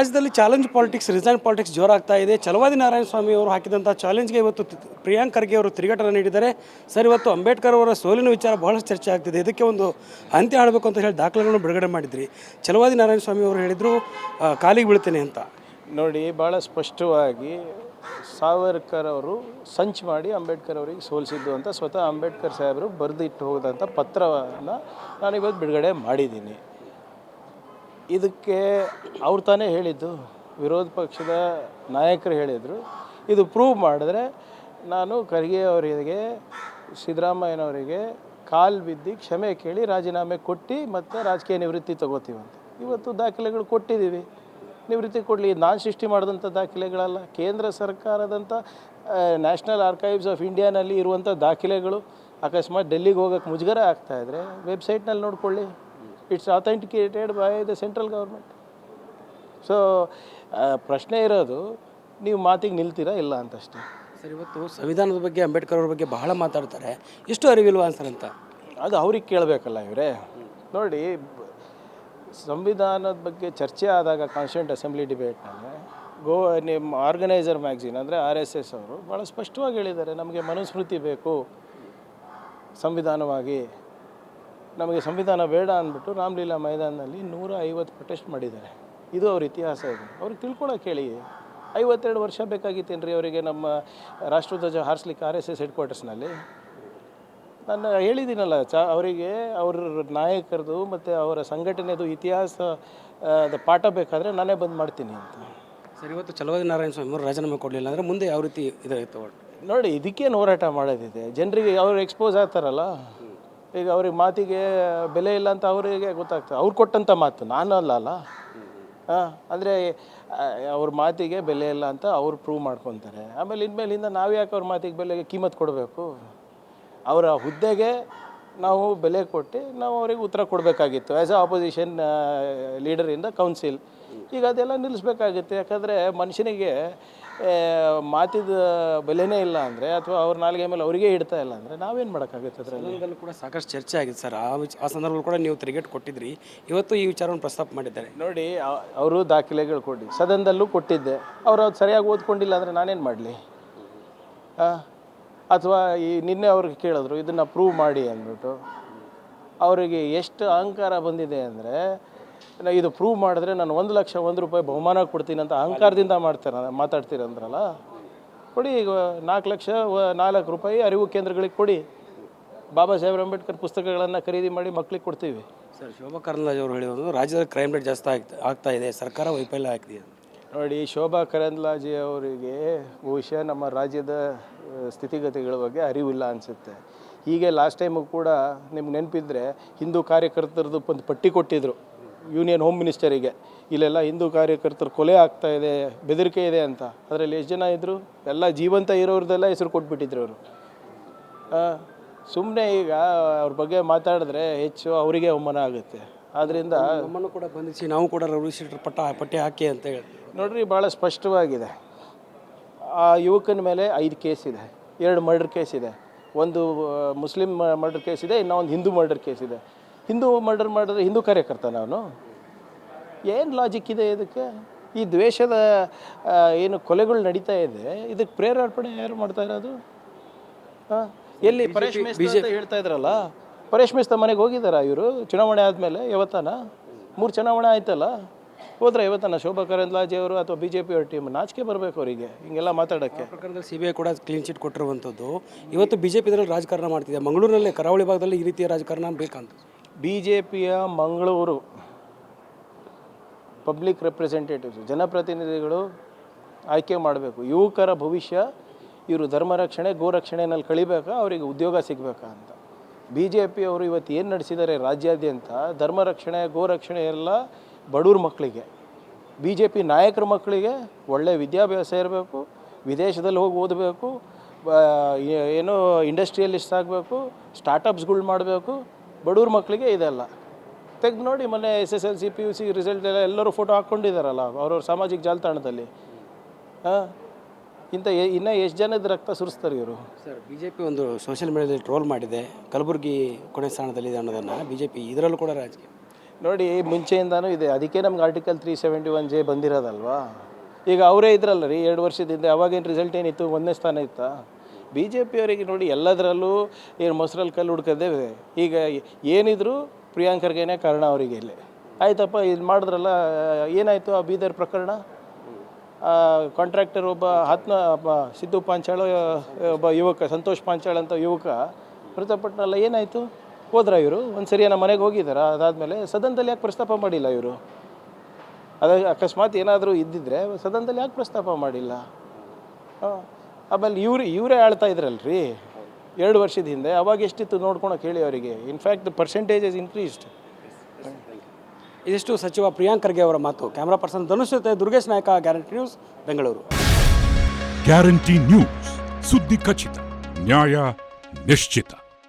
ರಾಜ್ಯದಲ್ಲಿ challenge politics resign politics ಜೋರಾಗ್ತಾ ಇದೆ. ಚಲವಾದಿ ನಾರಾಯಣ ಸ್ವಾಮಿ ಅವರು ಹಾಕಿದಂಥ ಚಾಲೆಂಜ್ಗೆ ಇವತ್ತು ಪ್ರಿಯಾಂಕ್ ಖರ್ಗೆ ಅವರು ತಿರುಗೇಟನ್ನು ನೀಡಿದ್ದಾರೆ. ಸರ್, ಇವತ್ತು ಅಂಬೇಡ್ಕರ್ ಅವರ ಸೋಲಿನ ವಿಚಾರ ಬಹಳಷ್ಟು ಚರ್ಚೆ ಆಗ್ತಿದೆ. ಇದಕ್ಕೆ ಒಂದು ಅಂತ್ಯ ಆಡಬೇಕು ಅಂತ ಹೇಳಿ ದಾಖಲೆಗಳನ್ನು ಬಿಡುಗಡೆ ಮಾಡಿದ್ರಿ. ಚಲವಾದಿ ನಾರಾಯಣ ಸ್ವಾಮಿ ಅವರು ಹೇಳಿದರು ಕಾಲಿಗೆ ಬೀಳ್ತೇನೆ ಅಂತ. ನೋಡಿ ಭಾಳ ಸ್ಪಷ್ಟವಾಗಿ ಸಾವರ್ಕರ್ ಅವರು ಸಂಚು ಮಾಡಿ ಅಂಬೇಡ್ಕರ್ ಅವರಿಗೆ ಸೋಲಿಸಿದ್ದು ಅಂತ ಸ್ವತಃ ಅಂಬೇಡ್ಕರ್ ಸಾಹೇಬರು ಬರೆದಿಟ್ಟು ಹೋದಂಥ ಪತ್ರವನ್ನು ನಾನು ಇವತ್ತು ಬಿಡುಗಡೆ ಮಾಡಿದ್ದೀನಿ. ಇದಕ್ಕೆ ಅವ್ರು ತಾನೇ ಹೇಳಿದ್ದು. ವಿರೋಧ ಪಕ್ಷದ ನಾಯಕರು ಹೇಳಿದರು. ಇದು ಪ್ರೂವ್ ಮಾಡಿದ್ರೆ ನಾನು ಖರ್ಗೆ ಅವರಿಗೆ, ಸಿದ್ದರಾಮಯ್ಯನವರಿಗೆ ಕಾಲು ಬಿದ್ದು ಕ್ಷಮೆ ಕೇಳಿ ರಾಜೀನಾಮೆ ಕೊಟ್ಟು ಮತ್ತು ರಾಜಕೀಯ ನಿವೃತ್ತಿ ತಗೋತೀವಂತ. ಇವತ್ತು ದಾಖಲೆಗಳು ಕೊಟ್ಟಿದ್ದೀವಿ. ನಿವೃತ್ತಿ ಕೊಡಲಿ. ನಾನು ಸೃಷ್ಟಿ ಮಾಡಿದಂಥ ದಾಖಲೆಗಳಲ್ಲ. ಕೇಂದ್ರ ಸರ್ಕಾರದಂಥ ನ್ಯಾಷನಲ್ ಆರ್ಕೈವ್ಸ್ ಆಫ್ ಇಂಡಿಯಾನಲ್ಲಿ ಇರುವಂಥ ದಾಖಲೆಗಳು ಅಕಸ್ಮಾತ್ ಡೆಲ್ಲಿಗೆ ಹೋಗೋಕ್ಕೆ ಮುಜುಗರ ಆಗ್ತಾಯಿದ್ರೆ ವೆಬ್ಸೈಟ್ನಲ್ಲಿ ನೋಡ್ಕೊಳ್ಳಿ. It's authenticated by the central government so ಪ್ರಶ್ನೆ ಇರೋದು ನೀವು ಮಾತಿಗೆ ನಿಲ್ತೀರಾ ಇಲ್ಲ ಅಂತಷ್ಟೇ? ಸರ್ ಇವತ್ತು ಸಂವಿಧಾನದ ಬಗ್ಗೆ ಅಂಬೇಡ್ಕರ್ ಅವ್ರ ಬಗ್ಗೆ ಬಹಳ ಮಾತಾಡ್ತಾರೆ. ಎಷ್ಟು ಅರಿವಿಲ್ವಾ ಸರ್ ಅಂತ? ಅದು ಅವ್ರಿಗೆ ಕೇಳಬೇಕಲ್ಲ ಇವರೇ. ನೋಡಿ ಸಂವಿಧಾನದ ಬಗ್ಗೆ ಚರ್ಚೆ ಆದಾಗ ಕಾನ್ಸ್ಟೆಂಟ್ ಅಸೆಂಬ್ಲಿ ಡಿಬೇಟ್ನಲ್ಲಿ ಗೋ ನಿಮ್ಮ ಆರ್ಗನೈಸರ್ ಮ್ಯಾಗ್ಝಿನ್ ಅಂದರೆ ಆರ್ ಎಸ್ ಎಸ್ ಅವರು ಭಾಳ ಸ್ಪಷ್ಟವಾಗಿ ಹೇಳಿದ್ದಾರೆ ನಮಗೆ ಮನುಸ್ಮೃತಿ ಬೇಕು ಸಂವಿಧಾನವಾಗಿ. ನಮಗೆ ಸಂವಿಧಾನ ಬೇಡ ಅಂದ್ಬಿಟ್ಟು ರಾಮಲೀಲಾ ಮೈದಾನದಲ್ಲಿ ನೂರ ಐವತ್ತು ಪ್ರೊಟೆಸ್ಟ್ ಮಾಡಿದ್ದಾರೆ. ಇದು ಅವ್ರ ಇತಿಹಾಸ ಇದೆ. ಅವ್ರಿಗೆ ತಿಳ್ಕೊಳಕ್ಕೆ ಹೇಳಿ. ಐವತ್ತೆರಡು ವರ್ಷ ಬೇಕಾಗಿತ್ತೇನ್ರಿ ಅವರಿಗೆ ನಮ್ಮ ರಾಷ್ಟ್ರಧ್ವಜ ಹಾರಿಸ್ಲಿಕ್ಕೆ ಆರ್ ಎಸ್ ಎಸ್ ಹೆಡ್ ಕ್ವಾರ್ಟರ್ಸ್ನಲ್ಲಿ ನಾನು ಹೇಳಿದ್ದೀನಲ್ಲ ಚ ಅವರಿಗೆ ಅವ್ರ ನಾಯಕರದು ಮತ್ತು ಅವರ ಸಂಘಟನೆದು ಇತಿಹಾಸ ಆ, ದ ಪಾಠ ಬೇಕಾದರೆ ನಾನೇ ಬಂದು ಮಾಡ್ತೀನಿ ಅಂತ. ಸರ್ ಇವತ್ತು ಚಲವಾದಿ ನಾರಾಯಣ ಸ್ವಾಮಿ ಅವರು ರಾಜೀನಾಮೆ ಕೊಡಲಿಲ್ಲ ಅಂದರೆ ಮುಂದೆ ಯಾವ ರೀತಿ ಇದಾಯಿತು ನೋಡಿ ಇದಕ್ಕೇನು ಹೋರಾಟ ಮಾಡೋದಿದೆ? ಜನರಿಗೆ ಅವರು ಎಕ್ಸ್ಪೋಸ್ ಆಗ್ತಾರಲ್ಲ. ಈಗ ಅವ್ರಿಗೆ ಮಾತಿಗೆ ಬೆಲೆ ಇಲ್ಲ ಅಂತ ಅವರಿಗೆ ಗೊತ್ತಾಗ್ತದೆ. ಅವ್ರು ಕೊಟ್ಟಂಥ ಮಾತು, ನಾನು ಅಲ್ಲ ಅಲ್ಲ. ಹಾಂ, ಅಂದರೆ ಅವ್ರ ಮಾತಿಗೆ ಬೆಲೆ ಇಲ್ಲ ಅಂತ ಅವ್ರು ಪ್ರೂವ್ ಮಾಡ್ಕೊತಾರೆ. ಆಮೇಲೆ ಇನ್ಮೇಲಿಂದ ನಾವು ಯಾಕೆ ಅವ್ರ ಮಾತಿಗೆ ಬೆಲೆಗೆ ಕಿಮ್ಮತ್ ಕೊಡಬೇಕು? ಅವರ ಹುದ್ದೆಗೆ ನಾವು ಬೆಲೆ ಕೊಟ್ಟು ನಾವು ಅವ್ರಿಗೆ ಉತ್ತರ ಕೊಡಬೇಕಾಗಿತ್ತು. ಆ್ಯಸ್ ಅ ಆಪೋಸಿಷನ್ ಲೀಡರಿಂದ ಕೌನ್ಸಿಲ್ ಈಗ ಅದೆಲ್ಲ ನಿಲ್ಲಿಸ್ಬೇಕಾಗುತ್ತೆ ಯಾಕಂದರೆ ಮನುಷ್ಯನಿಗೆ ಮಾತಿದ ಬೆಲೆನೇ ಇಲ್ಲ ಅಂದರೆ ಅಥವಾ ಅವ್ರ ನಾಲ್ಗೆ ಮೇಲೆ ಅವರಿಗೆ ಇಡ್ತಾ ಇಲ್ಲ ಅಂದರೆ ನಾವೇನು ಮಾಡೋಕ್ಕಾಗುತ್ತೆ ಅದರಲ್ಲಿ? ಇದರಲ್ಲೂ ಕೂಡ ಸಾಕಷ್ಟು ಚರ್ಚೆ ಆಗಿದೆ ಸರ್. ಆ ವಿಚ ಆ ಸಂದರ್ಭದಲ್ಲಿ ಕೂಡ ನೀವು ತಿರುಗೇಟ್ ಕೊಟ್ಟಿದ್ರಿ. ಇವತ್ತು ಈ ವಿಚಾರವನ್ನು ಪ್ರಸ್ತಾಪ ಮಾಡಿದ್ದಾರೆ. ನೋಡಿ ಅವರು ದಾಖಲೆಗಳು ಕೊಡಿ. ಸದನದಲ್ಲೂ ಕೊಟ್ಟಿದ್ದೆ. ಅವರು ಅದು ಸರಿಯಾಗಿ ಓದ್ಕೊಂಡಿಲ್ಲ ಅಂದರೆ ನಾನೇನು ಮಾಡಲಿ? ಅಥವಾ ಈ ನಿನ್ನೆ ಅವ್ರಿಗೆ ಕೇಳಿದ್ರು ಇದನ್ನು ಪ್ರೂವ್ ಮಾಡಿ ಅಂದ್ಬಿಟ್ಟು. ಅವರಿಗೆ ಎಷ್ಟು ಅಹಂಕಾರ ಬಂದಿದೆ ಅಂದರೆ ಇದು ಪ್ರೂವ್ ಮಾಡಿದ್ರೆ ನಾನು ಒಂದು ಲಕ್ಷ ಒಂದು ರೂಪಾಯಿ ಬಹುಮಾನ ಕೊಡ್ತೀನಿ ಅಂತ ಅಹಂಕಾರದಿಂದ ಮಾಡ್ತಾರ ಮಾತಾಡ್ತೀರಂದ್ರಲ್ಲ ಕೊಡಿ ಈಗ ನಾಲ್ಕು ಲಕ್ಷ ನಾಲ್ಕು ರೂಪಾಯಿ ಅರಿವು ಕೇಂದ್ರಗಳಿಗೆ ಕೊಡಿ. ಬಾಬಾ ಸಾಹೇಬ್ ಅಂಬೇಡ್ಕರ್ ಪುಸ್ತಕಗಳನ್ನು ಖರೀದಿ ಮಾಡಿ ಮಕ್ಳಿಗೆ ಕೊಡ್ತೀವಿ. ಸರ್ ಶೋಭಾ ಕರಂದ್ಲಾಜೆ ಅವರು ಹೇಳಿರೋದು ರಾಜ್ಯದಲ್ಲಿ ಕ್ರೈಮ್ ರೇಟ್ ಜಾಸ್ತಿ ಆಗ್ತಾ ಆಗ್ತಾ ಇದೆ ಸರ್ಕಾರ ವೈಫಲ್ಯ ಆಗ್ತಿದೆ ನೋಡಿ ಶೋಭಾ ಕರಂದ್ಲಾಜೆ ಅವರಿಗೆ ಬಹುಶಃ ನಮ್ಮ ರಾಜ್ಯದ ಸ್ಥಿತಿಗತಿಗಳ ಬಗ್ಗೆ ಅರಿವಿಲ್ಲ ಅನಿಸುತ್ತೆ. ಹೀಗೆ ಲಾಸ್ಟ್ ಟೈಮು ಕೂಡ ನಿಮ್ಗೆ ನೆನಪಿದ್ರೆ ಹಿಂದೂ ಕಾರ್ಯಕರ್ತರದ್ದು ಒಂದು ಪಟ್ಟಿ ಕೊಟ್ಟಿದ್ರು. ಯೂನಿಯನ್ ಹೋಮ್ ಮಿನಿಸ್ಟರಿಗೆ ಇಲ್ಲೆಲ್ಲ ಹಿಂದೂ ಕಾರ್ಯಕರ್ತರು ಕೊಲೆ ಆಗ್ತಾ ಇದೆ ಬೆದರಿಕೆ ಇದೆ ಅಂತ. ಅದರಲ್ಲಿ ಎಷ್ಟು ಜನ ಇದ್ದರು ಎಲ್ಲ ಜೀವಂತ ಇರೋರ್ದೆಲ್ಲ ಹೆಸರು ಕೊಟ್ಬಿಟ್ಟಿದ್ರು ಅವರು ಸುಮ್ಮನೆ ಈಗ ಅವ್ರ ಬಗ್ಗೆ ಮಾತಾಡಿದ್ರೆ ಹೆಚ್ಚು ಅವರಿಗೆ ಅವಮಾನ ಆಗುತ್ತೆ. ಆದ್ದರಿಂದ ನಮ್ಮನ್ನು ಕೂಡ ಬಂಧಿಸಿ ನಾವು ಕೂಡ ರೌಡಿ ಪಟ್ಟ ಪಟ್ಟಿ ಹಾಕಿ ಅಂತ ಹೇಳಿ ನೋಡ್ರಿ ಭಾಳ ಸ್ಪಷ್ಟವಾಗಿದೆ. ಆ ಯುವಕನ ಮೇಲೆ ಐದು ಕೇಸ್ ಇದೆ ಎರಡು ಮರ್ಡರ್ ಕೇಸ್ ಇದೆ. ಒಂದು ಮುಸ್ಲಿಂ ಮರ್ಡರ್ ಕೇಸ್ ಇದೆ ಇನ್ನೊಂದು ಹಿಂದೂ ಮರ್ಡರ್ ಕೇಸ್ ಇದೆ. ಹಿಂದೂ ಮರ್ಡರ್ ಮಾಡಿದ್ರೆ ಹಿಂದೂ ಕಾರ್ಯಕರ್ತ ನಾನು? ಏನು ಲಾಜಿಕ್ ಇದೆ ಇದಕ್ಕೆ? ಈ ದ್ವೇಷದ ಏನು ಕೊಲೆಗಳು ನಡೀತಾ ಇದೆ ಇದಕ್ಕೆ ಪ್ರೇರೇಪಣೆ ಯಾರು ಮಾಡ್ತಾ ಇರೋದು? ಹಾಂ ಎಲ್ಲಿ ಪರೇಶ್ ಅಂತ ಹೇಳ್ತಾ ಇದ್ರಲ್ಲ? ಪರೇಶ್ ಮೇಸ್ತ ಮನೆಗೆ ಹೋಗಿದ್ದಾರಾ ಇವರು? ಚುನಾವಣೆ ಆದಮೇಲೆ ಯಾವತ್ತಾನ? ಮೂರು ಚುನಾವಣೆ ಆಯ್ತಲ್ಲ? ಹೋದ್ರೆ ಇವತ್ತಾನ ಶೋಭಾ ಕರಂದ್ಲಾಜೆ ಅವರು ಅಥವಾ ಬಿ ಜೆ ಪಿ ಅವ್ರ ಟೀಮ್ ನಾಚಿಕೆ ಬರಬೇಕು ಅವರಿಗೆ ಹಿಂಗೆಲ್ಲ ಮಾತಾಡೋಕ್ಕೆ. ಪ್ರಕರಣದಲ್ಲಿ ಸಿ ಬಿ ಐ ಕೂಡ ಕ್ಲೀನ್ ಚೀಟ್ ಕೊಟ್ಟಿರುವಂಥದ್ದು. ಇವತ್ತು ಬಿ ಜೆ ಪಿ ಇದರಲ್ಲಿ ರಾಜಕಾರಣ ಮಾಡ್ತಿದೆ. ಮಂಗಳೂರಿನಲ್ಲಿ ಕರಾವಳಿ ಭಾಗದಲ್ಲಿ ಈ ರೀತಿಯ ರಾಜಕಾರಣ ಬೇಕಂತ. ಬಿ ಜೆ ಪಿಯ ಮಂಗಳೂರು ಪಬ್ಲಿಕ್ ರೆಪ್ರೆಸೆಂಟೇಟಿವ್ಸ್, ಜನಪ್ರತಿನಿಧಿಗಳು ಆಯ್ಕೆ ಮಾಡಬೇಕು. ಯುವಕರ ಭವಿಷ್ಯ, ಇವರು ಧರ್ಮ ರಕ್ಷಣೆ ಕಳಿಬೇಕಾ, ಅವರಿಗೆ ಉದ್ಯೋಗ ಸಿಗಬೇಕಾ ಅಂತ. ಬಿ ಜೆ ಪಿಯವರು ಇವತ್ತು ಏನು ನಡೆಸಿದ್ದಾರೆ ರಾಜ್ಯಾದ್ಯಂತ? ಧರ್ಮ ರಕ್ಷಣೆ ಗೋರಕ್ಷಣೆ ಎಲ್ಲ ಬಡವ್ರ ಮಕ್ಕಳಿಗೆ. ಬಿ ಜೆ ಪಿ ನಾಯಕರ ಮಕ್ಕಳಿಗೆ ಒಳ್ಳೆಯ ವಿದ್ಯಾಭ್ಯಾಸ ಇರಬೇಕು, ವಿದೇಶದಲ್ಲಿ ಹೋಗಿ ಓದಬೇಕು ಏನೋ ಇಂಡಸ್ಟ್ರಿಯಲಿಸ್ಟ್ ಆಗಬೇಕು ಸ್ಟಾರ್ಟಪ್ಸ್ಗಳು ಮಾಡಬೇಕು ಬಡವ್ರ ಮಕ್ಕಳಿಗೆ ಇದೆಲ್ಲ ತೆಗೆದು ನೋಡಿ ಮೊನ್ನೆ S S L C P U C result ಎಲ್ಲ ಎಲ್ಲರೂ ಫೋಟೋ ಹಾಕ್ಕೊಂಡಿದ್ದಾರಲ್ಲ ಅವ್ರವ್ರ ಸಾಮಾಜಿಕ ಜಾಲತಾಣದಲ್ಲಿ. ಹಾಂ? ಇಂಥ ಇನ್ನೂ ಎಷ್ಟು ಜನದ ರಕ್ತ ಸುರಿಸ್ತಾರೆ ಇವರು? ಸರ್ ಬಿ ಜೆ ಪಿ ಒಂದು ಸೋಷಿಯಲ್ ಮೀಡಿಯಾದಲ್ಲಿ ಟ್ರೋಲ್ ಮಾಡಿದೆ. ಕಲಬುರಗಿ ಕೊನೆ ಸ್ಥಾನದಲ್ಲಿದೆ ಅನ್ನೋದನ್ನು ಬಿ ಜೆ ಪಿ ಇದರಲ್ಲೂ ಕೂಡ ರಾಜಕೀಯ. ನೋಡಿ ಮುಂಚೆಯಿಂದನೂ ಇದೆ. ಅದಕ್ಕೆ ನಮ್ಗೆ article three seventy one J ಬಂದಿರೋದಲ್ವಾ? ಈಗ ಅವರೇ ಇದ್ರಲ್ಲ ರೀ ಎರಡು ವರ್ಷದಿಂದ ಅವಾಗೇನು ರಿಸಲ್ಟ್ ಏನಿತ್ತು? ಒಂದನೇ ಸ್ಥಾನ ಇತ್ತಾ? ಬಿ ಜೆ ಪಿಯವರಿಗೆ ನೋಡಿ ಎಲ್ಲದರಲ್ಲೂ ಏನು ಮೊಸರಲ್ಲಿ ಕಲ್ಲು ಹುಡ್ಕದೇ ಈಗ ಏನಿದ್ರು ಪ್ರಿಯಾಂಕರ್ಗೇನೆ ಕಾರಣ ಅವರಿಗೆ ಇಲ್ಲಿ. ಆಯ್ತಪ್ಪ, ಇದು ಮಾಡಿದ್ರಲ್ಲ, ಏನಾಯಿತು ಆ ಬೀದರ್ ಪ್ರಕರಣ? ಕಾಂಟ್ರಾಕ್ಟರ್ ಒಬ್ಬ ಆತ್ಮ ಸಿದ್ದು ಪಾಂಚಾಳ, ಒಬ್ಬ ಯುವಕ, ಸಂತೋಷ್ ಪಾಂಚಾಳ ಅಂತ ಯುವಕ ಮೃತಪಟ್ಟನಲ್ಲ ಏನಾಯಿತು? ಹೋದ್ರ ಇವರು? ಒಂದು ಸರಿ ನಮ್ಮ ಮನೆಗೆ ಹೋಗಿದ್ದಾರೆ ಅದಾದಮೇಲೆ ಸದನದಲ್ಲಿ ಯಾಕೆ ಪ್ರಸ್ತಾಪ ಮಾಡಿಲ್ಲ ಇವರು? ಅದ ಅಕಸ್ಮಾತ್ ಏನಾದರೂ ಇದ್ದಿದ್ರೆ ಸದನದಲ್ಲಿ ಯಾಕೆ ಪ್ರಸ್ತಾಪ ಮಾಡಿಲ್ಲ? ಹಾಂ. ಆಮೇಲೆ ಇವ್ರು ಇವರೇ ಆಳ್ತಾ ಇದ್ರಲ್ರಿ? ಎರಡು ವರ್ಷದ ಹಿಂದೆ. ಅವಾಗ ಎಷ್ಟಿತ್ತು ನೋಡ್ಕೊಳಕ್ಕೆ ಹೇಳಿ ಅವರಿಗೆ. In fact the percentage is increased ಇದಿಷ್ಟು ಸಚಿವ ಪ್ರಿಯಾಂಕ್ ಖರ್ಗೆ ಅವರ ಮಾತು. ಕ್ಯಾಮ್ರಾ ಪರ್ಸನ್ ಧನುಷ್ ಜೊತೆ Durgesh Nayak guarantee news Bengaluru guarantee news ಸುದ್ದಿ ಖಚಿತ ನ್ಯಾಯ ನಿಶ್ಚಿತ.